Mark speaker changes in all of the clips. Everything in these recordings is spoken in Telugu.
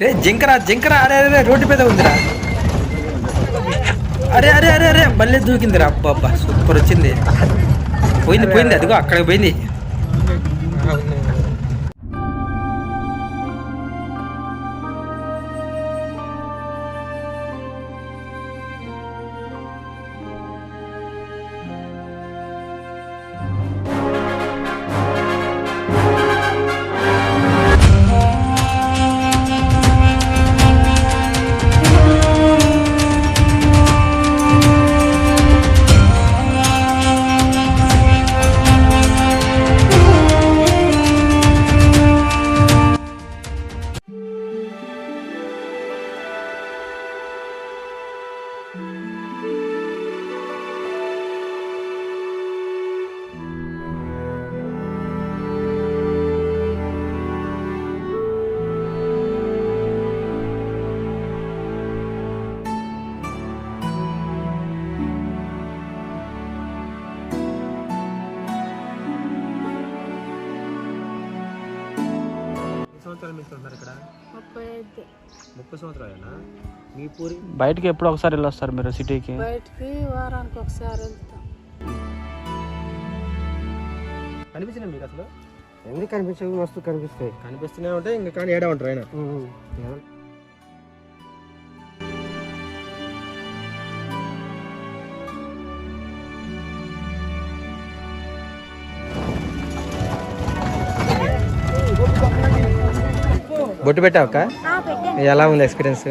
Speaker 1: రే జింకరా జింకరా అరే అరే రోడ్డు మీద ఉందిరా. అరే అరే అరే అరే మళ్ళీ దూకిందిరా. అబ్బా అబ్బా సూపర్ వచ్చింది. పోయింది పోయింది అదిగో అక్కడికి పోయింది.
Speaker 2: బయటికి ఎప్పుడు ఒకసారి వెళ్ళొస్తారు మీరు సిటీకి?
Speaker 3: బయటికి వారానికి ఒకసారి వెళ్తాం.
Speaker 4: కనిపించిన మీకు అసలు?
Speaker 5: ఎందుకు కనిపించవు? మస్తు కనిపిస్తాయి.
Speaker 4: కనిపిస్తూనే ఉంటే ఇంకా కానీ ఏడా ఉంటారు ఆయన?
Speaker 1: బొట్టు పెట్టావు అక్క? ఎలా ఉంది experience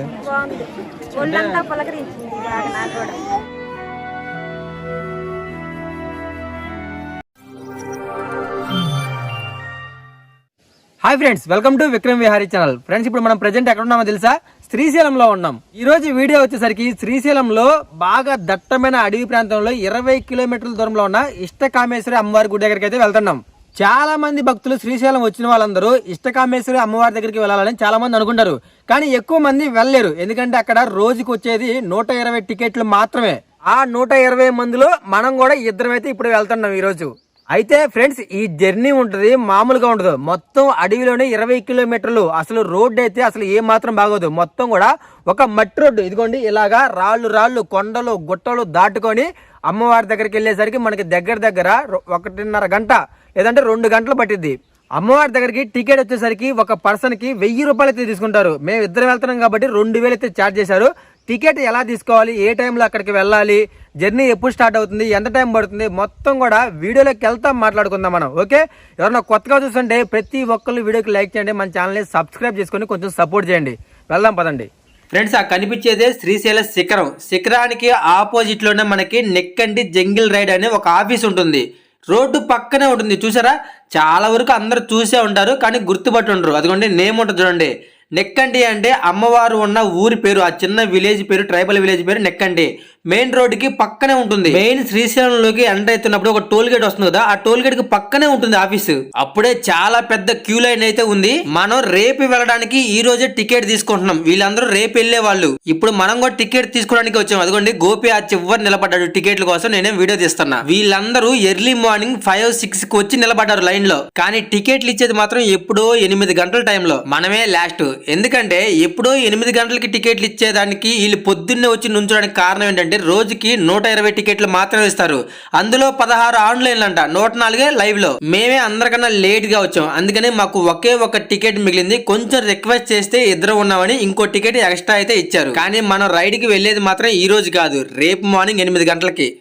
Speaker 1: hi friends welcome to Vikram Vihari channel friends ఇప్పుడు మనం ప్రెజెంట్ ఎక్కడ ఉన్నామో తెలుసా? శ్రీశైలంలో ఉన్నాం. ఈ రోజు వీడియో వచ్చేసరికి శ్రీశైలంలో బాగా దట్టమైన అడవి ప్రాంతంలో ఇరవై కిలోమీటర్ల దూరంలో ఉన్న ఇష్టకామేశ్వరి అమ్మవారి గుడి దగ్గరికి అయితే వెళ్తున్నాం. చాలా మంది భక్తులు శ్రీశైలం వచ్చిన వాళ్ళందరూ ఇష్టకామేశ్వరి అమ్మవారి దగ్గరికి వెళ్ళాలని చాలా మంది అనుకుంటారు. కానీ ఎక్కువ మంది వెళ్ళలేరు. ఎందుకంటే అక్కడ రోజుకి వచ్చేది నూట ఇరవై టికెట్లు మాత్రమే. ఆ నూట ఇరవై మందిలో మనం కూడా ఇద్దరం అయితే ఇప్పుడు వెళ్తున్నాం ఈ రోజు అయితే ఫ్రెండ్స్ ఈ జర్నీ ఉంటుంది మామూలుగా ఉండదు. మొత్తం అడవిలోనే ఇరవై కిలోమీటర్లు. అసలు రోడ్డు అయితే అసలు ఏ మాత్రం బాగోదు. మొత్తం కూడా ఒక మట్టి రోడ్డు. ఇదిగోండి ఇలాగా రాళ్ళు రాళ్ళు కొండలు గుట్టలు దాటుకొని అమ్మవారి దగ్గరికి వెళ్ళేసరికి మనకి దగ్గర దగ్గర ఒకటిన్నర గంట లేదంటే రెండు గంటలు పట్టిద్ది. అమ్మవారి దగ్గరికి టికెట్ వచ్చేసరికి ఒక పర్సన్కి వెయ్యి రూపాయలు అయితే తీసుకుంటారు. మేము ఇద్దరు వెళ్తున్నాం కాబట్టి రెండు వేలు అయితే ఛార్జ్ చేశారు. టికెట్ ఎలా తీసుకోవాలి? ఏ టైంలో అక్కడికి వెళ్ళాలి? జర్నీ ఎప్పుడు స్టార్ట్ అవుతుంది? ఎంత టైం పడుతుంది? మొత్తం కూడా వీడియోలోకి వెళ్తాం మాట్లాడుకుందాం మనం. ఓకే ఎవరైనా కొత్తగా చూస్తుంటే ప్రతి ఒక్కళ్ళు వీడియోకి లైక్ చేయండి. మన ఛానల్ని సబ్స్క్రైబ్ చేసుకొని కొంచెం సపోర్ట్ చేయండి. వెళ్దాం పదండి. ఫ్రెండ్స్ ఆ కనిపించేదే శ్రీశైల శిఖరం. శిఖరానికి ఆపోజిట్లోనే మనకి నెక్కండి జంగిల్ రైడ్ అనే ఒక ఆఫీస్ ఉంటుంది. రోడ్డు పక్కనే ఉంటుంది. చూసారా? చాలా వరకు అందరు చూసే ఉంటారు కానీ గుర్తుపట్టుండ్రు అదిగోండి నేమ్ ఉంటుంది చూడండి. నెక్కండి అంటే అమ్మవారు ఉన్న ఊరి పేరు ఆ చిన్న విలేజ్ పేరు ట్రైబల్ విలేజ్ పేరు నెక్కండి. మెయిన్ రోడ్కి పక్కనే ఉంటుంది. మెయిన్ శ్రీశైలంలోకి ఎంటర్ అవుతున్నప్పుడు ఒక టోల్ గేట్ వస్తుంది కదా ఆ టోల్ గేట్కి పక్కనే ఉంటుంది ఆఫీస్. అప్పుడే చాలా పెద్ద క్యూ లైన్ అయితే ఉంది. మనం రేపు వెళ్ళడానికి ఈ రోజే టికెట్ తీసుకుంటున్నాం. వీళ్ళందరూ రేపు వెళ్ళే వాళ్ళు. ఇప్పుడు మనం కూడా టికెట్ తీసుకోవడానికి వచ్చాం. అదిగోండి గోపి ఆ చివరి నిలబడ్డాడు టికెట్ల కోసం. నేనేం వీడియో తీస్తున్నా. వీళ్ళందరూ ఎర్లీ మార్నింగ్ ఫైవ్ సిక్స్కి వచ్చి నిలబడ్డారు లైన్లో కానీ టికెట్లు ఇచ్చేది మాత్రం ఎప్పుడో ఎనిమిది గంటల టైంలో. మనమే లాస్ట్. ఎందుకంటే ఎప్పుడో ఎనిమిది గంటలకి టికెట్లు ఇచ్చేదానికి వీళ్ళు పొద్దున్నే వచ్చి నుంచడానికి కారణం ఏంటంటే రోజుకి నూట ఇరవై టికెట్లు మాత్రమే ఇస్తారు. అందులో పదహారు ఆన్లైన్లు అంట నూట నాలుగే లైవ్లో మేమే అందరికన్నా లేట్గా వచ్చాం. అందుకని మాకు ఒకే ఒక టికెట్ మిగిలింది. కొంచెం రిక్వెస్ట్ చేస్తే ఇద్దరు ఉన్నామని ఇంకో టికెట్ ఎక్స్ట్రా అయితే ఇచ్చారు. కానీ మనం రైడ్కి వెళ్ళేది మాత్రం ఈ రోజు కాదు. రేపు మార్నింగ్ ఎనిమిది గంటలకి.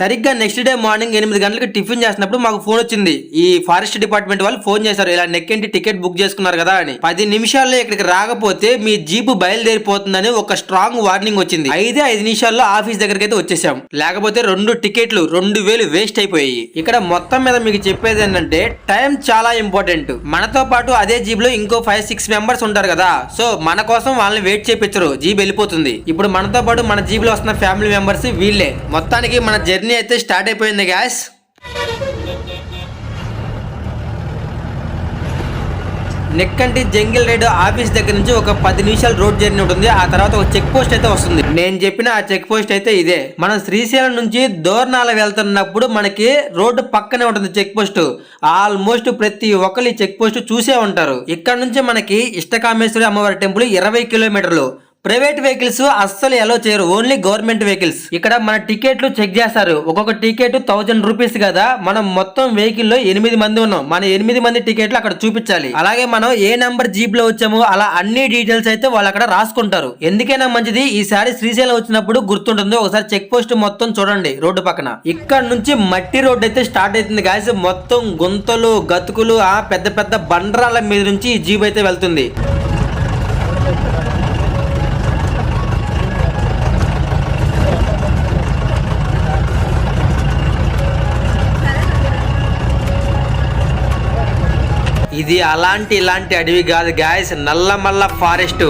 Speaker 1: సరిగ్గా నెక్స్ట్ డే మార్నింగ్ ఎనిమిది గంటలకు టిఫిన్ చేసినప్పుడు మాకు ఫోన్ వచ్చింది. ఈ ఫారెస్ట్ డిపార్ట్మెంట్ వాళ్ళు ఫోన్ చేశారు. ఇలా నెక్కింటి టికెట్ బుక్ చేసుకున్నారు కదా అని. పది నిమిషాల్లో ఇక్కడికి రాకపోతే మీ జీపు బయలుదేరిపోతుందని ఒక స్ట్రాంగ్ వార్నింగ్ వచ్చింది. ఐదే ఐదు నిమిషాల్లో ఆఫీస్ దగ్గరికి అయితే వచ్చేసాం. లేకపోతే రెండు టికెట్లు రెండు వేలు వేస్ట్ అయిపోయాయి. ఇక్కడ మొత్తం మీద మీకు చెప్పేది ఏంటంటే టైం చాలా ఇంపార్టెంట్ మనతో పాటు అదే జీప్లో ఇంకో ఫైవ్ సిక్స్ మెంబర్స్ ఉంటారు కదా. సో మన కోసం వాళ్ళని వెయిట్ చేపించరు. జీప్ వెళ్ళిపోతుంది. ఇప్పుడు మనతో పాటు మన జీప్లో వస్తున్న ఫ్యామిలీ మెంబర్స్ వీళ్ళే. మొత్తానికి మన జర్నీ అయితే స్టార్ట్ అయిపోయింది gas Nekkanti jungle ride office దగ్గర నుంచి ఒక పది నిమిషాలు రోడ్ జర్నీ ఉంటుంది. ఆ తర్వాత ఒక చెక్ పోస్ట్ అయితే వస్తుంది. నేను చెప్పిన ఆ చెక్ పోస్ట్ అయితే ఇదే. మనం శ్రీశైలం నుంచి దోర్నాల వెళ్తున్నప్పుడు మనకి రోడ్డు పక్కనే ఉంటుంది చెక్ పోస్ట్. ఆల్మోస్ట్ ప్రతి ఒక్కరు ఈ చెక్ పోస్ట్ చూసే ఉంటారు. ఇక్కడ నుంచి మనకి ఇష్టకామేశ్వరి అమ్మవారి టెంపుల్ ఇరవై కిలోమీటర్లు. ప్రైవేట్ వెహికల్స్ అస్సలు ఎలా చేయరు. ఓన్లీ గవర్నమెంట్ వెహికల్స్ ఇక్కడ మన టికెట్లు చెక్ చేస్తారు. ఒక్కొక్క టికెట్ థౌజండ్ రూపీస్ కదా. మనం మొత్తం వెహికల్లో ఎనిమిది మంది ఉన్నాం. మన ఎనిమిది మంది టికెట్లు అక్కడ చూపించాలి. అలాగే మనం ఏ నంబర్ జీప్లో వచ్చామో అలా అన్ని డీటెయిల్స్ అయితే వాళ్ళు అక్కడ రాసుకుంటారు. ఎందుకైనా మంచిది ఈసారి శ్రీశైలం వచ్చినప్పుడు గుర్తుంటుంది. ఒకసారి చెక్ పోస్ట్ మొత్తం చూడండి రోడ్డు పక్కన. ఇక్కడ నుంచి మట్టి రోడ్డు అయితే స్టార్ట్ అవుతుంది గాయస్ మొత్తం గుంతలు గతుకులు ఆ పెద్ద పెద్ద బండరాల మీద నుంచి ఈ జీప్ అయితే వెళ్తుంది. ఇది అలాంటి ఇలాంటి అడవి కాదు గాయస్ నల్లమల్ల ఫారెస్ట్.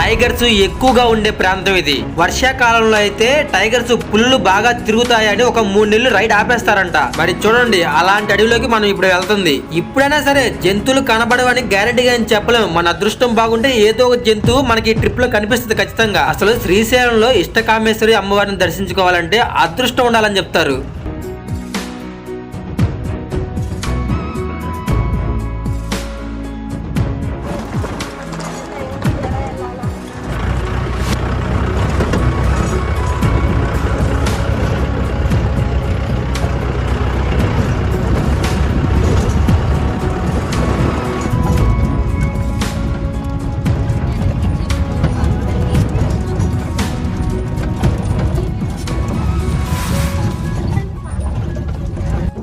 Speaker 1: టైగర్స్ ఎక్కువగా ఉండే ప్రాంతం ఇది. వర్షాకాలంలో అయితే టైగర్స్ పుల్లు బాగా తిరుగుతాయని ఒక మూడు నెలలు రైడ్ ఆపేస్తారంట. మరి చూడండి అలాంటి అడవిలోకి మనం ఇప్పుడు వెళ్తుంది. ఇప్పుడైనా సరే జంతువులు కనబడవని గ్యారంటీగా అని చెప్పలేము. మన అదృష్టం బాగుంటే ఏదో ఒక జంతువు మనకి ట్రిప్లో కనిపిస్తుంది ఖచ్చితంగా. అసలు శ్రీశైలంలో ఇష్టకామేశ్వరి అమ్మవారిని దర్శించుకోవాలంటే అదృష్టం ఉండాలని చెప్తారు.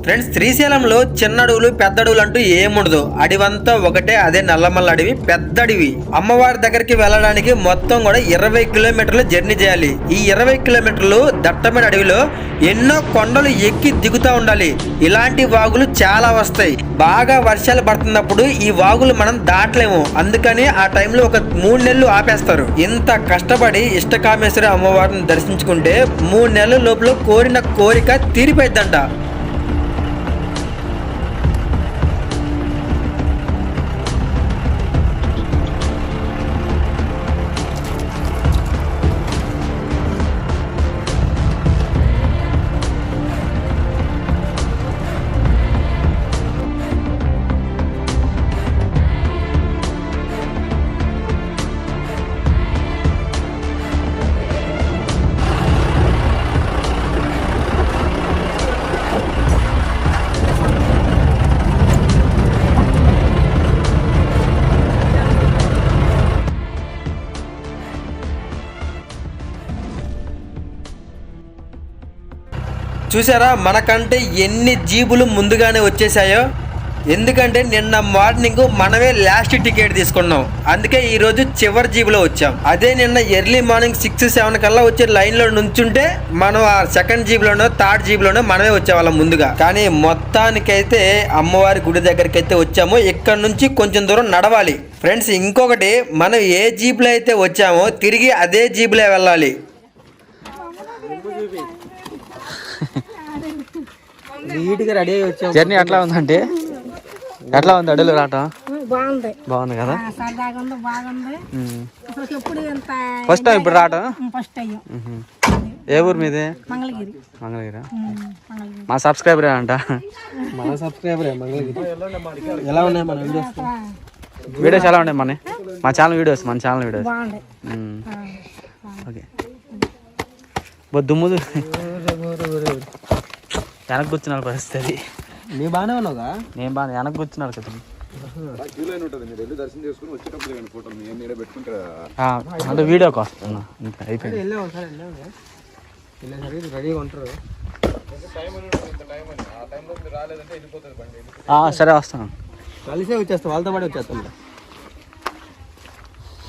Speaker 1: ఫ్రెండ్స్ శ్రీశైలంలో చిన్న అడవులు పెద్ద అడవులు అంటూ ఏముండదు. అడవంతా ఒకటే అదే నల్లమల్ల అడవి పెద్ద అడవి. అమ్మవారి దగ్గరికి వెళ్ళడానికి మొత్తం కూడా ఇరవై కిలోమీటర్లు జర్నీ చేయాలి. ఈ ఇరవై కిలోమీటర్లు దట్టమైన అడవిలో ఎన్నో కొండలు ఎక్కి దిగుతూ ఉండాలి. ఇలాంటి వాగులు చాలా వస్తాయి. బాగా వర్షాలు పడుతున్నప్పుడు ఈ వాగులు మనం దాటలేము. అందుకని ఆ టైంలో ఒక మూడు నెలలు ఆపేస్తారు. ఇంత కష్టపడి ఇష్టకామేశ్వరి అమ్మవారిని దర్శించుకుంటే మూడు నెలల లోపల కోరిన కోరిక తీరిపోయిద్దంట. చూసారా? మనకంటే ఎన్ని జీబులు ముందుగానే వచ్చేసాయో ఎందుకంటే నిన్న మార్నింగ్ మనమే లాస్ట్ టికెట్ తీసుకున్నాం. అందుకే ఈరోజు చివరి జీబులో వచ్చాం. అదే నిన్న ఎర్లీ మార్నింగ్ సిక్స్ సెవెన్ కల్లా వచ్చే లైన్లో నుంచుంటే మనం ఆ సెకండ్ జీబులోనో థర్డ్ జీబులోనో మనమే వచ్చేవాళ్ళం ముందుగా. కానీ మొత్తానికైతే అమ్మవారి గుడి దగ్గరికి అయితే వచ్చాము. ఇక్కడ నుంచి కొంచెం దూరం నడవాలి. ఫ్రెండ్స్ ఇంకొకటి మనం ఏ జీపులో అయితే వచ్చామో తిరిగి అదే జీపులో వెళ్ళాలి.
Speaker 4: నీట్గా రెడీ అయ్యి వచ్చాం
Speaker 2: జర్నీ ఎట్లా ఉందంటే ఎట్లా ఉంది అడవులు రావటం?
Speaker 3: బాగుంది.
Speaker 2: బాగుంది కదా?
Speaker 3: ఆ, సరదాగా ఉంది బాగుంది. అసలు ఎప్పుడు ఇంత
Speaker 2: ఫస్ట్ టైం ఇప్పుడు రావటం?
Speaker 3: ఫస్ట్.
Speaker 2: ఏ ఊరు మీది?
Speaker 3: మంగళగిరి.
Speaker 2: మా సబ్స్క్రైబర్ అంట.
Speaker 4: మన సబ్స్క్రైబర్ మంగళగిరి. ఎలా ఉన్నాయి మన వీడియోస్?
Speaker 2: ఎలా ఉన్నాయి మన? మా ఛానల్ వీడియోస్ మన ఛానల్ వీడియోస్. ఓకే. బో దుమ్ము దు- వెనక్కి కూర్చున్నారు పరిస్థితి. అది
Speaker 4: నీ బాగానే ఉన్నావుగా?
Speaker 2: నేను బాగా వెనక్కి కూర్చున్నారు కదా. ఆ, అంటే వీడియో వస్తున్నా ఇంకా అయిపోయింది. సరే వస్తాను.
Speaker 4: కలిసే వచ్చేస్తాం వాళ్ళతో పాటు వచ్చేస్తాం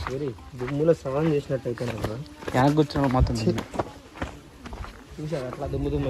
Speaker 4: సరే దుమ్ములో స్నానం చేసినట్టు అయిపోయినా
Speaker 2: వెనక్కి కూర్చున్నారు మొత్తం.
Speaker 4: చూసారు అట్లా దుమ్ము దుమ్ము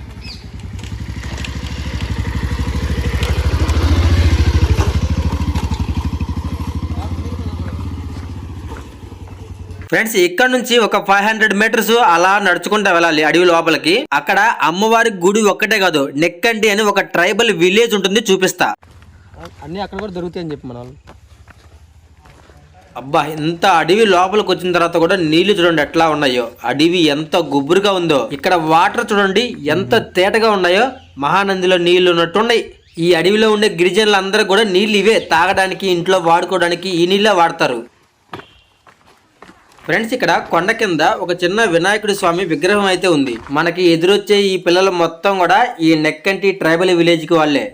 Speaker 1: ఫ్రెండ్స్ ఇక్కడ నుంచి ఒక ఫైవ్ హండ్రెడ్ మీటర్స్ అలా నడుచుకుంటూ వెళ్ళాలి అడవి లోపలికి. అక్కడ అమ్మవారి గుడి ఒక్కటే కాదు నెక్కంటి అని ఒక ట్రైబల్ విలేజ్ ఉంటుంది చూపిస్తా.
Speaker 4: అన్నీ అక్కడ కూడా దొరుకుతాయని చెప్పి మన
Speaker 1: అబ్బా ఇంత అడవి లోపలికి వచ్చిన తర్వాత కూడా నీళ్ళు చూడండి ఎట్లా ఉన్నాయో. అడవి ఎంత గుబురుగా ఉందో. ఇక్కడ వాటర్ చూడండి ఎంత తేటగా ఉన్నాయో. మహానందిలో నీళ్ళు ఉన్నట్టున్నాయి ఈ అడవిలో ఉండే గిరిజనులు అందరూ కూడా నీళ్ళు ఇవే తాగడానికి ఇంట్లో వాడుకోవడానికి ఈ నీళ్ళే వాడతారు. ఫ్రెండ్స్ ఇక్కడ కొండ కింద ఒక చిన్న వినాయకుడి స్వామి విగ్రహం అయితే ఉంది. మనకి ఎదురొచ్చే ఈ పిల్లలు మొత్తం కూడా ఈ నెక్కంటి ట్రైబల్ విలేజ్కి వాళ్ళే.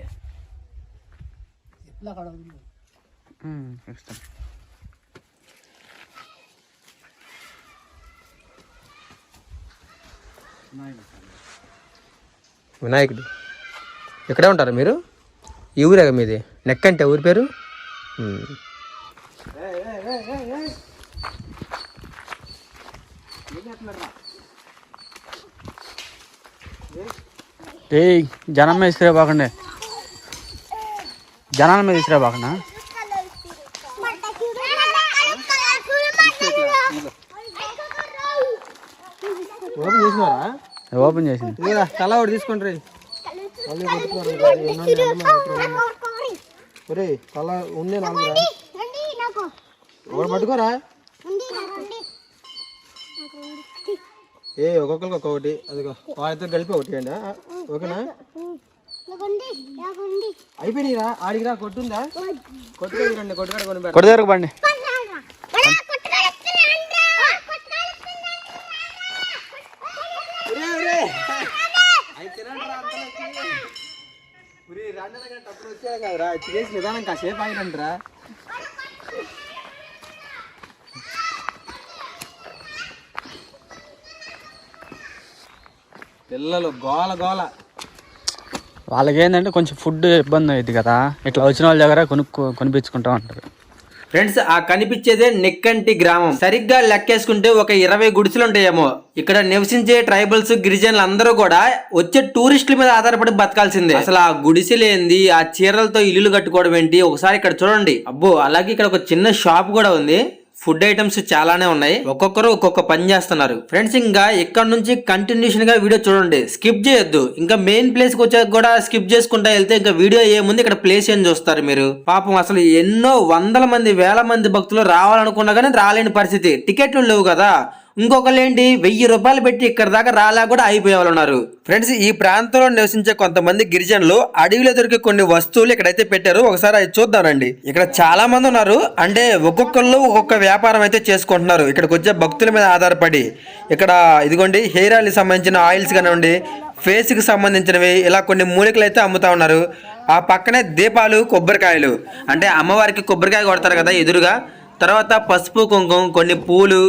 Speaker 1: వినాయకుడు. ఇక్కడే ఉంటారా మీరు? ఈ ఊరేగా మీది? నెక్ అంటే ఊరి పేరు?
Speaker 2: ఏయ్ జనం మీద ఇసుకురా బాకండి. జనాల మీద ఇసుకురా బాకుండా
Speaker 4: ఓపెన్ చేసినారా?
Speaker 2: ఓపెన్ చేసింది.
Speaker 4: తల ఒకటి తీసుకోండి రే. తల ఉందే నాలుగు ఒకటి పట్టుకోరా. ఏ ఒక్కొక్కరికి ఒక్కొక్కటి. అదిగో వాళ్ళతో కలిపి ఒకటి అండి ఓకేనా? అయిపోయినాయిరా ఆడికిరా కొట్టుందా? కొట్టుకోండి రండి కొట్టుకాడ కొని
Speaker 2: దగ్గరకు బండి.
Speaker 4: నిదానం కాసేపు ఆగిరండి రా పిల్లలు గోల గోల.
Speaker 2: వాళ్ళకి ఏంటంటే కొంచెం ఫుడ్ ఇబ్బంది అయింది కదా. ఇట్లా వచ్చిన వాళ్ళ దగ్గర కొనుక్కు కొనిపించుకుంటా ఉంటారు
Speaker 1: ఫ్రెండ్స్ ఆ కనిపించేదే నెక్కంటి గ్రామం. సరిగ్గా లెక్కేసుకుంటే ఒక ఇరవై గుడిసెలు ఉంటాయేమో ఇక్కడ నివసించే ట్రైబల్స్ గిరిజనులు అందరూ కూడా వచ్చే టూరిస్టుల మీద ఆధారపడి బతకాల్సిందే. అసలు ఆ గుడిసెలు ఏంది ఆ చీరలతో ఇల్లులు కట్టుకోవడం ఏంటి ఒకసారి ఇక్కడ చూడండి. అబ్బో అలాగే ఇక్కడ ఒక చిన్న షాప్ కూడా ఉంది. ఫుడ్ ఐటమ్స్ చాలానే ఉన్నాయి. ఒక్కొక్కరు ఒక్కొక్క పని చేస్తున్నారు. ఫ్రెండ్స్ ఇంకా ఇక్కడ నుంచి కంటిన్యూషన్గా వీడియో చూడండి. స్కిప్ చేయొద్దు. ఇంకా మెయిన్ ప్లేస్కి వచ్చాక కూడా స్కిప్ చేసుకుంటా వెళ్తే ఇంకా వీడియో ఏముంది? ఇక్కడ ప్లేస్ ఏం చూస్తారు మీరు? పాపం అసలు ఎన్నో వందల మంది వేల మంది భక్తులు రావాలనుకున్నా కానీ రాలేని పరిస్థితి. టికెట్లు లేవు కదా. ఇంకొకళ్ళు ఏంటి వెయ్యి రూపాయలు పెట్టి ఇక్కడ దాకా రాలా కూడా అయిపోయే వాళ్ళు ఉన్నారు ఫ్రెండ్స్ ఈ ప్రాంతంలో నివసించే కొంతమంది గిరిజనులు అడవిలో దొరికే కొన్ని వస్తువులు ఇక్కడైతే పెట్టారు. ఒకసారి అది చూద్దామండి ఇక్కడ చాలా మంది ఉన్నారు. అంటే ఒక్కొక్కళ్ళు ఒక్కొక్క వ్యాపారం అయితే చేసుకుంటున్నారు. ఇక్కడికి వచ్చే భక్తుల మీద ఆధారపడి. ఇక్కడ ఇదిగోండి హెయిర్ ఆయిల్ సంబంధించిన ఆయిల్స్ కానివ్వండి ఫేస్కి సంబంధించినవి ఇలా కొన్ని మూలికలు అయితే అమ్ముతా ఉన్నారు. ఆ పక్కనే దీపాలు కొబ్బరికాయలు. అంటే అమ్మవారికి కొబ్బరికాయ కొడతారు కదా ఎదురుగా. తర్వాత పసుపు కుంకుమ కొన్ని పూలు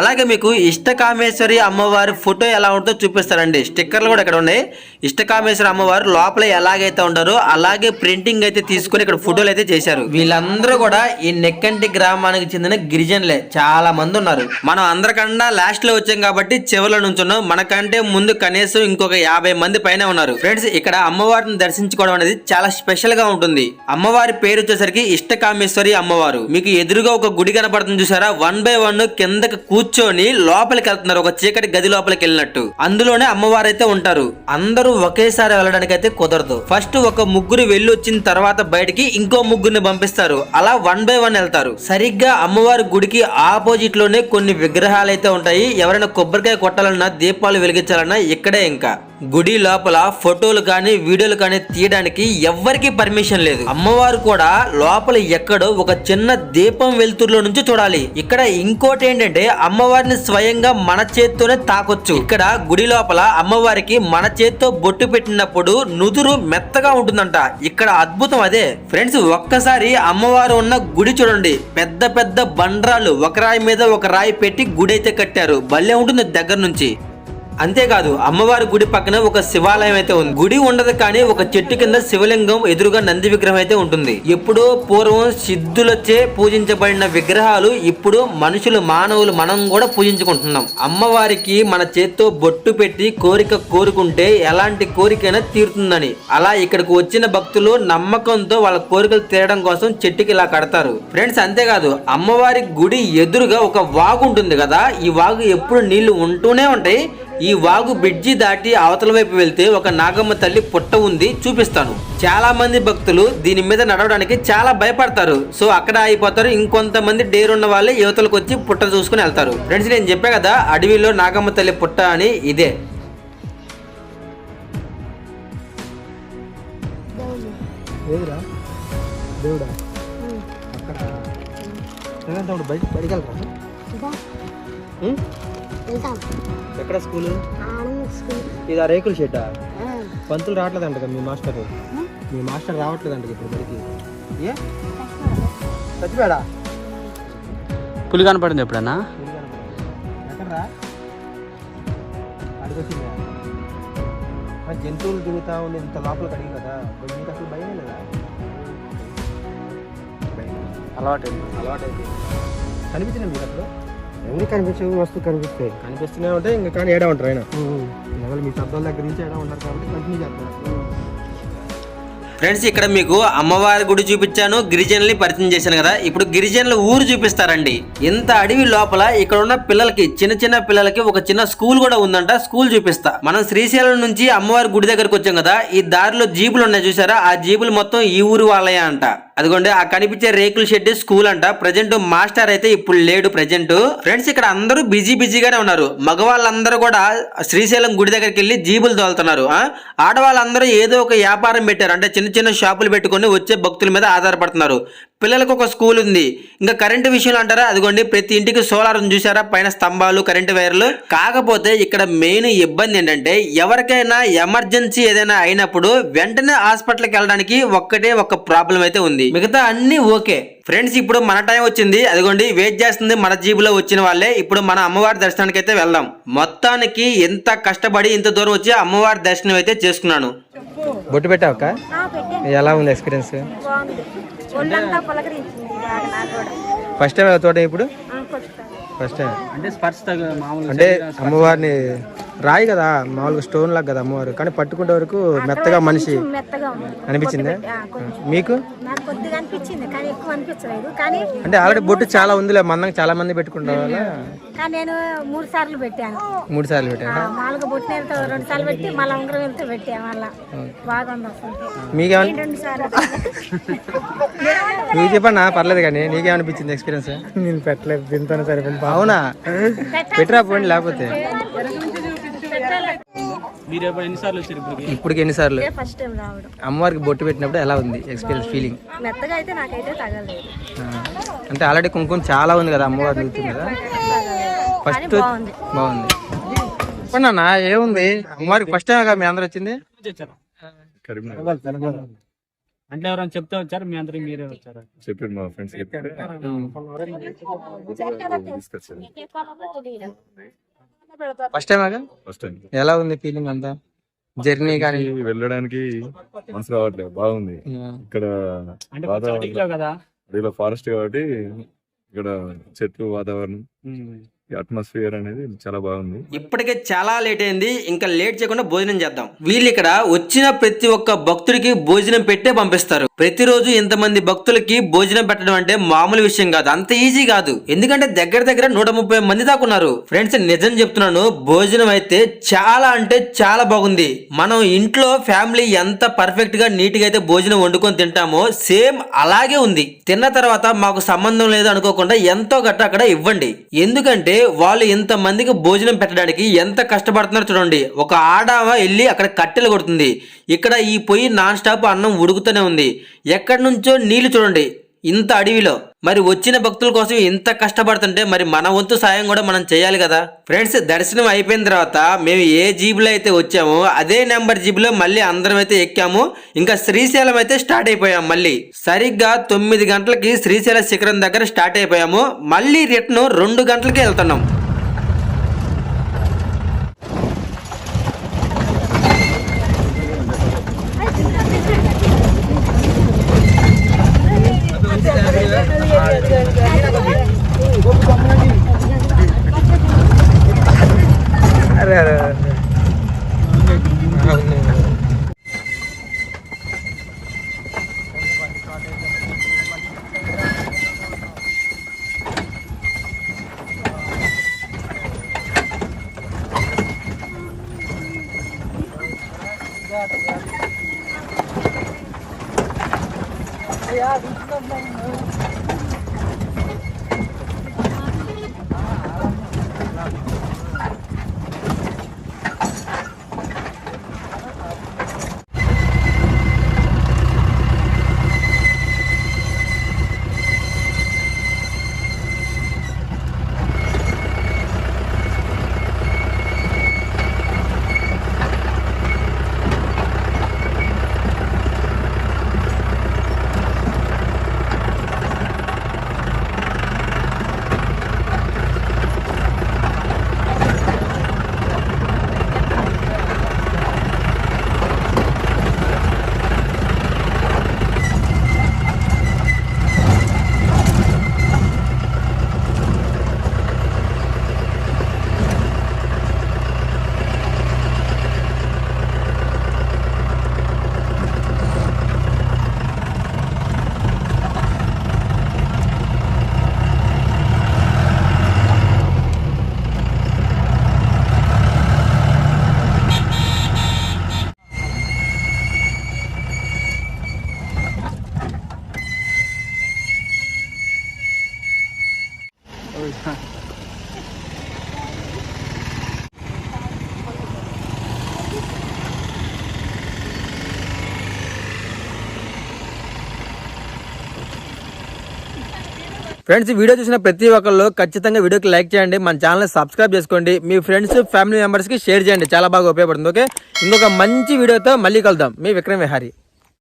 Speaker 1: అలాగే మీకు ఇష్టకామేశ్వరి అమ్మవారి ఫోటో ఎలా ఉంటుందో చూపిస్తారండి. స్టిక్కర్లు కూడా ఇక్కడ ఉన్నాయి. ఇష్టకామేశ్వరి అమ్మవారు లోపల ఎలాగైతే ఉంటారో అలాగే ప్రింటింగ్ అయితే తీసుకొని ఇక్కడ ఫోటోలు అయితే చేశారు. వీళ్ళందరూ కూడా ఈ నెక్కంటి గ్రామానికి చెందిన గిరిజనులే. చాలా మంది ఉన్నారు. మనం అందరికన్నా లాస్ట్లో వచ్చాం కాబట్టి చివరిలో నుంచున్నాం. మనకంటే ముందు కనీసం ఇంకొక యాభై మంది పైన ఉన్నారు. ఫ్రెండ్స్ ఇక్కడ అమ్మవారిని దర్శించుకోవడం అనేది చాలా స్పెషల్గా ఉంటుంది. అమ్మవారి పేరు వచ్చేసరికి ఇష్టకామేశ్వరి అమ్మవారు. మీకు ఎదురుగా ఒక గుడి కనపడుతుంది చూసారా? వన్ బై వన్ కిందకి కూర్చొని లోపలికి వెళ్తున్నారు ఒక చీకటి గది లోపలికి వెళ్ళినట్టు. అందులోనే అమ్మవారు అయితే ఉంటారు. అందరూ ఒకేసారి వెళ్ళడానికి అయితే కుదరదు. ఫస్ట్ ఒక ముగ్గురు వెళ్ళి వచ్చిన తర్వాత బయటికి ఇంకో ముగ్గురిని పంపిస్తారు. అలా వన్ బై వన్ వెళ్తారు. సరిగ్గా అమ్మవారి గుడికి ఆపోజిట్లోనే కొన్ని విగ్రహాలు అయితే ఉంటాయి. ఎవరైనా కొబ్బరికాయ కొట్టాలన్నా దీపాలు వెలిగించాలన్నా ఇక్కడే ఇంకా. గుడి లోపల ఫోటోలు కానీ వీడియోలు కానీ తీయడానికి ఎవ్వరికి పర్మిషన్ లేదు. అమ్మవారు కూడా లోపల ఎక్కడో ఒక చిన్న దీపం వెలుతురులో నుంచి చూడాలి. ఇక్కడ ఇంకోటి ఏంటంటే అమ్మవారిని స్వయంగా మన చేత్తోనే తాకొచ్చు. ఇక్కడ గుడి లోపల అమ్మవారికి మన చేత్తో బొట్టు పెట్టినప్పుడు నుదురు మెత్తగా ఉంటుందంట. ఇక్కడ అద్భుతం అదే. ఫ్రెండ్స్ ఒక్కసారి అమ్మవారు ఉన్న గుడి చూడండి. పెద్ద పెద్ద బండరాలు ఒక రాయి మీద ఒక రాయి పెట్టి గుడి అయితే కట్టారు. భలే ఉంటుంది దగ్గర నుంచి. అంతేకాదు అమ్మవారి గుడి పక్కన ఒక శివాలయం అయితే ఉంది. గుడి ఉండదు కానీ ఒక చెట్టు కింద శివలింగం ఎదురుగా నంది విగ్రహం అయితే ఉంటుంది. ఎప్పుడో పూర్వం సిద్ధులచే పూజించబడిన విగ్రహాలు ఇప్పుడు మనుషులు మానవులు మనం కూడా పూజించుకుంటున్నాం. అమ్మవారికి మన చేత్తో బొట్టు పెట్టి కోరిక కోరుకుంటే ఎలాంటి కోరికైనా తీరుతుందని. అలా ఇక్కడికి వచ్చిన భక్తులు నమ్మకంతో వాళ్ళ కోరికలు తీరడం కోసం చెట్టుకి ఇలా కడతారు. ఫ్రెండ్స్ అంతేకాదు అమ్మవారి గుడి ఎదురుగా ఒక వాగు ఉంటుంది కదా ఈ వాగు ఎప్పుడు నీళ్ళు ఉంటూనే ఉంటాయి. ఈ వాగు బ్రిడ్జి దాటి అవతల వైపు వెళ్తే ఒక నాగమ్మ తల్లి పుట్ట ఉంది చూపిస్తాను. చాలా మంది భక్తులు దీని మీద నడవడానికి చాలా భయపడతారు. సో అక్కడ అయిపోతారు ఇంకొంతమంది డేర్ ఉన్న వాళ్ళే యువతలకు వచ్చి పుట్ట చూసుకుని వెళ్తారు. ఫ్రెండ్స్ నేను చెప్పా కదా అడవిలో నాగమ్మ తల్లి పుట్ట అని ఇదే.
Speaker 4: దేవుడా? అక్కడ. బయటికి?
Speaker 3: వెళ్తాం.
Speaker 4: ఎక్కడ స్కూలు? ఇది ఆ రేకుల షెడ్డా? పంతులు రావట్లేదంట కదా మీ మాస్టర్. మీ మాస్టర్ రావట్లేదంట ఇప్పుడు బడికి. ఏ? చచ్చిపోయాడా.
Speaker 2: పులి కనపడింది ఎప్పుడన్నా?
Speaker 4: మరి జంతువులు తిరుగుతా ఉండి ఇంత లోపలికి అడిగి కదా మరి నీకు అసలు భయం లేదా?
Speaker 2: అలవాటు
Speaker 4: అలవాటు కనిపించిన మీకు అసలు?
Speaker 5: ఎందుకు కనిపించవు మస్తు కనిపిస్తాయి
Speaker 4: కనిపిస్తూనే ఉంటే ఇంకా కానీ ఏడా ఉంటారు ఆయన? ఎవరు మీ శబ్దాల దగ్గర నుంచి ఏడా ఉంటారు కాబట్టి కంటిన్యూ చేస్తారు.
Speaker 1: ఫ్రెండ్స్ ఇక్కడ మీకు అమ్మవారి గుడి చూపించాను గిరిజనుల్ని పరిచయం చేశాను కదా. ఇప్పుడు గిరిజనుల ఊరు చూపిస్తారండి. ఇంత అడవి లోపల ఇక్కడ ఉన్న పిల్లలకి చిన్న చిన్న పిల్లలకి ఒక చిన్న స్కూల్ కూడా ఉందంట. స్కూల్ చూపిస్తా. మనం శ్రీశైలం నుంచి అమ్మవారి గుడి దగ్గరకు వచ్చాం కదా. ఈ దారిలో జీబులు ఉన్నాయి చూసారా? ఆ జీబులు మొత్తం ఈ ఊరు వాళ్ళయే అంట. అదిగోండి ఆ కనిపించే రేకుల షెడ్ స్కూల్ అంట. ప్రజెంట్ మాస్టర్ అయితే ఇప్పుడు లేడు ప్రజెంట్ ఫ్రెండ్స్ ఇక్కడ అందరూ బిజీ బిజీగానే ఉన్నారు. మగవాళ్ళందరూ కూడా శ్రీశైలం గుడి దగ్గరికి వెళ్ళి జీబులు తోలుతున్నారు. ఆడవాళ్ళందరూ ఏదో ఒక వ్యాపారం పెట్టారు. అంటే చిన్న చిన్న షాపులు పెట్టుకొని వచ్చే భక్తుల మీద ఆధారపడుతున్నారు. పిల్లలకు ఒక స్కూల్ ఉంది. ఇంకా కరెంటు విషయంలో అంటారా? అదిగోండి ప్రతి ఇంటికి సోలార్ చూసారా పైన స్తంభాలు కరెంటు వైర్లు. కాకపోతే ఇక్కడ మెయిన్ ఇబ్బంది ఏంటంటే ఎవరికైనా ఎమర్జెన్సీ ఏదైనా అయినప్పుడు వెంటనే హాస్పిటల్కి వెళ్ళడానికి ఒక్కటే ఒక ప్రాబ్లం అయితే ఉంది. మిగతా అన్ని ఓకే. ఫ్రెండ్స్ ఇప్పుడు మన టైం వచ్చింది. అదిగోండి వెయిట్ చేస్తుంది మన జీబులో వచ్చిన వాళ్ళే. ఇప్పుడు మన అమ్మవారి దర్శనానికి అయితే వెళ్దాం. మొత్తానికి ఎంత కష్టపడి ఇంత దూరం వచ్చి అమ్మవారి దర్శనం అయితే చేసుకున్నాను.
Speaker 4: బొట్టు పెట్టావక్క
Speaker 3: పెట్టాను.
Speaker 4: ఎలా ఉంది ఎక్స్పీరియన్స్ ఫస్ట్ టైం తోట ఇప్పుడు? ఫస్ట్ టైం
Speaker 2: స్పర్శ
Speaker 4: అంటే అమ్మవారిని రాయి కదా మామూలుగా స్టోన్ లాగా కదా అమ్మవారు. కానీ పట్టుకుంటే వరకు మెత్తగా మనిషి
Speaker 3: మెత్తగా ఉంది.
Speaker 4: అనిపించిందా. మీకు?
Speaker 3: నాకు కొద్దిగా అనిపించింది కానీ ఎక్కువ అనిపించలేదు. కానీ
Speaker 4: అంటే ఆల్రెడీ బొట్టు చాలా ఉందిలే మందంగా చాలా మంది పెట్టుకుంటారు వల్ల.
Speaker 3: కానీ నేను మూడు సార్లు పెట్టాను.
Speaker 4: మూడు సార్లు పెట్టారు?
Speaker 3: ఆ, మామూలుగా బొట్టిన వెళ్తే రెండు సార్లు పెట్టి మళ్ళీ ఉంగరం వెళ్తే పెట్టాను మళ్ళా. బాగుంది అసలు.
Speaker 4: మీకేమని
Speaker 3: రెండు సార్లు
Speaker 4: మీకు చెప్పన్నా? పర్లేదు కానీ నీకేమనిపించింది ఎక్స్పీరియన్స్
Speaker 5: నేను పెట్టలేదు దీంతో సరిపోయింది.
Speaker 4: అవునా? పెట్టరా పోండి లేకపోతే?
Speaker 2: మీరు ఎప్పుడు ఎన్నిసార్లు వచ్చారు ఇప్పటికి?
Speaker 4: ఎన్నిసార్లు?
Speaker 3: ఫస్ట్ టైం రావడం.
Speaker 4: అమ్మవారికి బొట్టు పెట్టినప్పుడు ఎలా ఉంది ఎక్స్పీరియన్స్ ఫీలింగ్
Speaker 3: మెత్తగా అయితే నాకైతే తగలేదు
Speaker 4: అంటే ఆల్రెడీ కుంకుమ చాలా ఉంది కదా అమ్మవారి నృత్యం కదా? ఫస్ట్
Speaker 3: బాగుంది.
Speaker 4: బాగుంది. చెప్పండి అన్న ఏముంది? అమ్మవారికి ఫస్ట్ టైం మీ అందరు వచ్చింది?
Speaker 2: అంటే ఎవరైనా చెప్తే వచ్చారు? మీ అందరికి మీరే వచ్చారు.
Speaker 6: మా friends
Speaker 4: first time
Speaker 6: first time
Speaker 4: ఎలా ఉంది ఫీలింగ్ అంతా? జర్నీ కానీ?
Speaker 6: వెళ్ళడానికి మనసు రావట్లేదు. బాగుంది. ఇక్కడ అడవిలో ఫారెస్ట్ కాబట్టి ఇక్కడ చెట్లు వాతావరణం. అట్మాస్ఫియర్ అనేది చాలా బాగుంది.
Speaker 1: ఇప్పటికే చాలా లేట్ అయింది. ఇంకా లేట్ చేయకుండా భోజనం చేద్దాం. వీళ్ళు ఇక్కడ వచ్చిన ప్రతి ఒక్క భక్తుడికి భోజనం పెట్టే పంపిస్తారు. ప్రతిరోజు ఇంతమంది భక్తులకి భోజనం పెట్టడం అంటే మామూలు విషయం కాదు. అంత ఈజీ కాదు. ఎందుకంటే దగ్గర దగ్గర నూట ముప్పై మంది దాకా ఉన్నారు. ఫ్రెండ్స్ నిజం చెప్తున్నాను. భోజనం అయితే చాలా అంటే చాలా బాగుంది. మనం ఇంట్లో ఫ్యామిలీ ఎంత పర్ఫెక్ట్గా నీట్గా అయితే భోజనం వండుకొని తింటామో సేమ్ అలాగే ఉంది. తిన్న తర్వాత మాకు సంబంధం లేదు అనుకోకుండా ఎంతో గట్ట అక్కడ ఇవ్వండి. ఎందుకంటే వాళ్ళు ఇంత మందికి భోజనం పెట్టడానికి ఎంత కష్టపడుతున్నారో చూడండి. ఒక ఆడామ వెళ్ళి అక్కడ కట్టెలు కొడుతుంది. ఇక్కడ ఈ పొయ్యి నాన్ స్టాప్ అన్నం ఉడుకుతూనే ఉంది. ఎక్కడి నుంచో నీళ్ళు చూడండి. ఇంత అడవిలో. మరి వచ్చిన భక్తుల కోసం ఇంత కష్టపడుతుంటే మరి మన వంతు సాయం కూడా మనం చేయాలి కదా? ఫ్రెండ్స్ దర్శనం అయిపోయిన తర్వాత మేము ఏ జీబులో అయితే వచ్చామో అదే నెంబర్ జీబులో మళ్ళీ అందరం అయితే ఎక్కాము. ఇంకా శ్రీశైలం అయితే స్టార్ట్ అయిపోయాం మళ్ళీ. సరిగ్గా తొమ్మిది గంటలకి శ్రీశైల శిఖరం దగ్గర స్టార్ట్ అయిపోయాము. మళ్ళీ రిటర్న్ రెండు గంటలకి వెళ్తున్నాం. ఫ్రెండ్స్ వీడియో చూసిన ప్రతి ఒక్కళ్ళు ఖచ్చితంగా వీడియోకి లైక్ చేయండి మన ఛానల్ని సబ్స్క్రైబ్ చేసుకోండి మీ ఫ్రెండ్స్ ఫ్యామిలీ మెంబర్స్కి షేర్ చేయండి చాలా బాగా ఉపయోగపడుతుంది ఓకే? ఇంకొక మంచి వీడియోతో మళ్ళీ కలుద్దాం. మీ విక్రమ్ విహారీ.